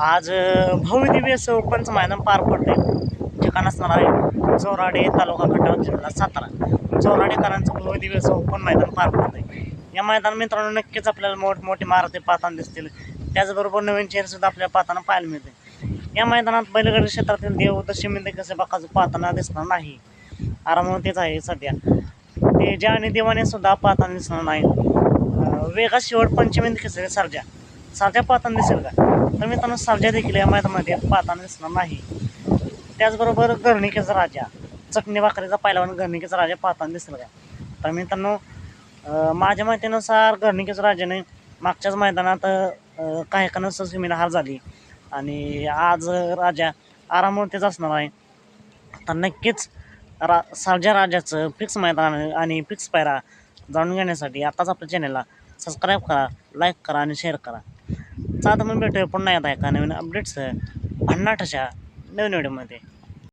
आज अ, भव्य दिव्य मैदान पार पडते ठिकाण असणार आहे चौराडे तालुका खटाव जिल्हा सातारा. चौराडेकरांचं भव्य दिव्य असं मैदान पार पडतंय. या मैदान मित्रांनो नक्कीच आपल्याला मोठमोठे मारुती पाहताना दिसतील. त्याचबरोबर नवीन चेहरेसुद्धा आपल्याला पाहताना पाहायला मिळते या मैदानात बैलगाडी क्षेत्रातील देव दशमी कसे बघायचं पाहताना दिसणार नाही. आरामावर तेच आहे सध्या. ते ज्या आणि देवाने सुद्धा पाहताना दिसणार नाही वेगा शेवट पंचमी कसं सर्जा. सर्जा पाहताना दिसेल का? तर मित्रांनो सर्जा देखील या मैदानामध्ये पाहताना दिसणार नाही. त्याचबरोबर गर्णिकेचा राजा चटणी भाकरीचा पहिलवान गर्णिकेचा राजा पाहताना दिसेल का? तर मित्रांनो माझ्या माहितीनुसार गर्णिकेच्या राजाने मागच्याच मैदानात काही कानाचं सीमेला हार झाली. आणि आज राजा आरामवरतीच असणार आहे. तर नक्कीच रा सर्जा राजाचं फिक्स मैदान आणि फिक्स पायरा जाणून घेण्यासाठी आताच आपल्या चॅनलला सबस्क्राईब करा लाईक करा आणि शेअर करा. चालतं मग भेटूया पुन्हा येत आहे का नवीन अपडेट्स भन्नाट अशा नवीन व्हिडिओमध्ये